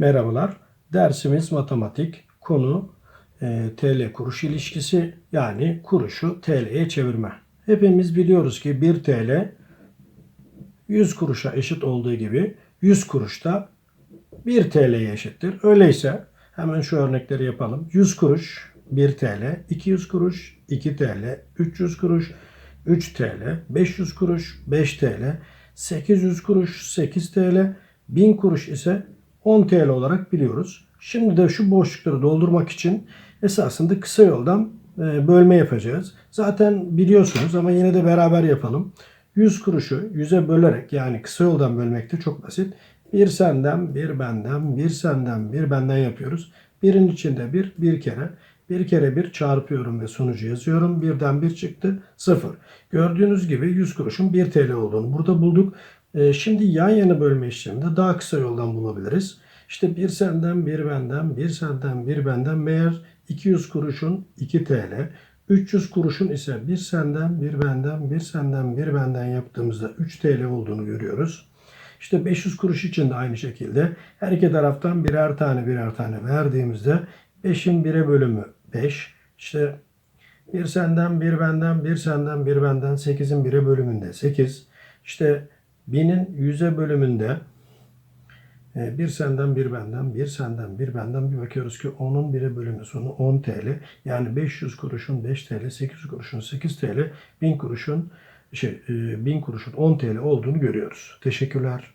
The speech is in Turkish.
Merhabalar. Dersimiz matematik. Konu e, TL kuruş ilişkisi yani kuruşu TL'ye çevirme. Hepimiz biliyoruz ki 1 TL 100 kuruşa eşit olduğu gibi 100 kuruş da 1 TL'ye eşittir. Öyleyse hemen şu örnekleri yapalım. 100 kuruş 1 TL, 200 kuruş 2 TL, 300 kuruş 3 TL, 500 kuruş 5 TL, 800 kuruş 8 TL, 1000 kuruş ise 10 TL olarak biliyoruz. Şimdi de şu boşlukları doldurmak için esasında kısa yoldan e, bölme yapacağız. Zaten biliyorsunuz ama yine de beraber yapalım. 100 kuruşu 100'e bölerek yani kısa yoldan bölmek de çok basit. Bir senden, bir benden, bir senden, bir benden yapıyoruz. Birin içinde bir, bir kere. Bir kere bir çarpıyorum ve sonucu yazıyorum. Birden bir çıktı, sıfır. Gördüğünüz gibi 100 kuruşun 1 TL olduğunu burada bulduk. Ee, şimdi yan yana bölme işleminde daha kısa yoldan bulabiliriz. İşte bir senden, bir benden, bir senden, bir benden meğer 200 kuruşun 2 TL, 300 kuruşun ise bir senden, bir benden, bir senden, bir benden yaptığımızda 3 TL olduğunu görüyoruz. İşte 500 kuruş için de aynı şekilde her iki taraftan birer tane birer tane verdiğimizde 5'in 1'e bölümü 5. İşte bir senden, bir benden, bir senden, bir benden 8'in 1'e bölümünde 8. İşte 1000'in 100'e bölümünde e, bir senden, bir benden, bir senden, bir benden bir bakıyoruz ki 10'un 1'e bölümü sonu 10 TL. Yani 500 kuruşun 5 TL, 800 kuruşun 8 TL, 1000 kuruşun şey, e, 1000 kuruşun 10 TL olduğunu görüyoruz. Teşekkürler.